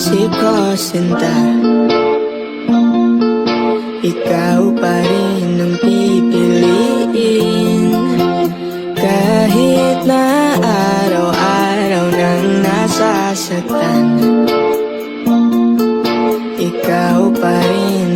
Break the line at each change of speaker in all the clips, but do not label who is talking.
isip ko sinta Ikaw pa rin ang pipiliin. Kahit na araw-araw nang nasasaktan Ikaw pa rin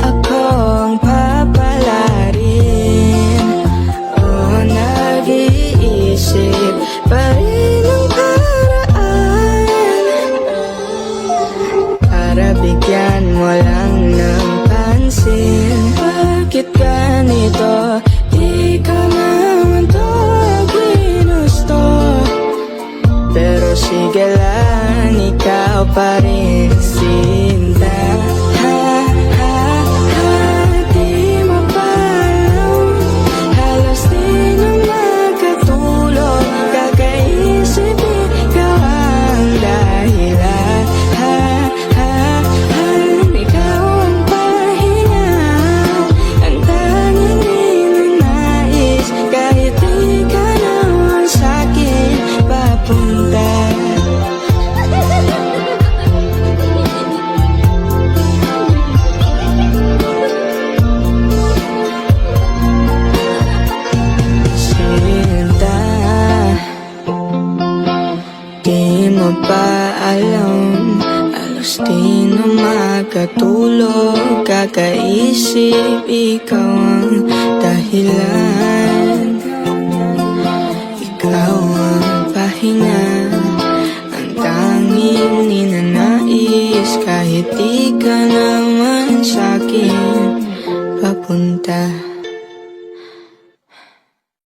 akong oh, pa rin ang paraan. Para bigyan mo lang ng pansin. Bakit ganito? Di ka Pero sige lang, ikaw pa rin. magpaalam. Alas di na makatulog Kakaisip ikaw ang dahilan. Ikaw ang pahinga. Ang tanging ninanais Kahit di ka naman sa'kin papunta